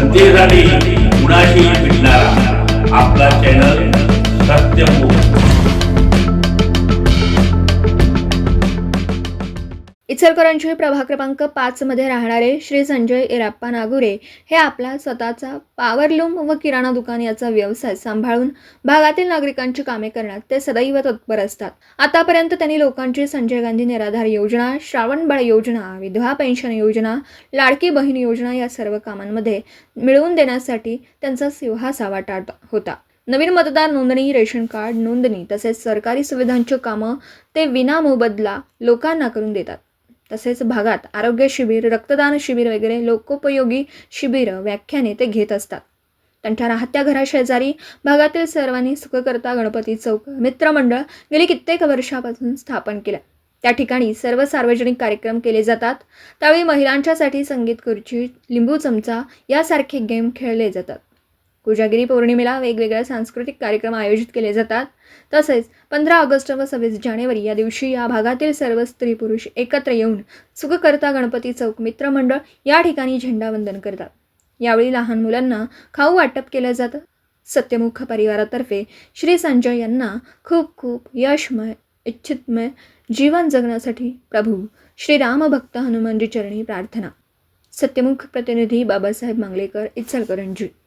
जनतेसाठी कुणाशी भेटणारा इचलकरांचे प्रभाग क्रमांक पाचमध्ये राहणारे श्री संजय इराप्पा नागुरे हे आपला स्वतःचा पावरलूम व किराणा दुकान याचा व्यवसाय सांभाळून भागातील नागरिकांची कामे करण्यात ते सदैव तत्पर असतात. आतापर्यंत त्यांनी लोकांची संजय गांधी निराधार योजना श्रावणबाळ योजना विधवा पेन्शन योजना लाडकी बहीण योजना या सर्व कामांमध्ये मिळवून देण्यासाठी त्यांचा सिंहासा वाटा होता. नवीन मतदार नोंदणी रेशन कार्ड नोंदणी तसेच सरकारी सुविधांची कामं ते विना मोबदला लोकांना करून देतात. तसेच भागात आरोग्य शिबिर रक्तदान शिबिर वगैरे लोकोपयोगी शिबिर व्याख्याने ते घेत असतात. त्यांच्या राहत्या घराशेजारी भागातील सर्वांनी सुखकर्ता गणपती चौक मित्रमंडळ गेली कित्येक वर्षापासून स्थापन केलं. त्या ठिकाणी सर्व सार्वजनिक कार्यक्रम केले जातात. त्यावेळी महिलांच्यासाठी संगीत खुर्ची लिंबू चमचा यासारखे गेम खेळले जातात. कोजागिरी पौर्णिमेला वेगवेगळ्या सांस्कृतिक कार्यक्रम आयोजित केले जातात. तसेच पंधरा ऑगस्ट व सव्वीस जानेवारी या दिवशी या भागातील सर्व स्त्री पुरुष एकत्र येऊन सुखकर्ता गणपती चौक मित्रमंडळ या ठिकाणी झेंडावंदन करतात. यावेळी लहान मुलांना खाऊ वाटप केलं जातं. सत्यमुख परिवारातर्फे श्री संजय यांना खूप खूप यशमय इच्छितमय जीवन जगण्यासाठी प्रभू श्रीरामभक्त हनुमानजी चरणी प्रार्थना. सत्यमुख प्रतिनिधी बाबासाहेब मांगलेकर इचलकरंजी.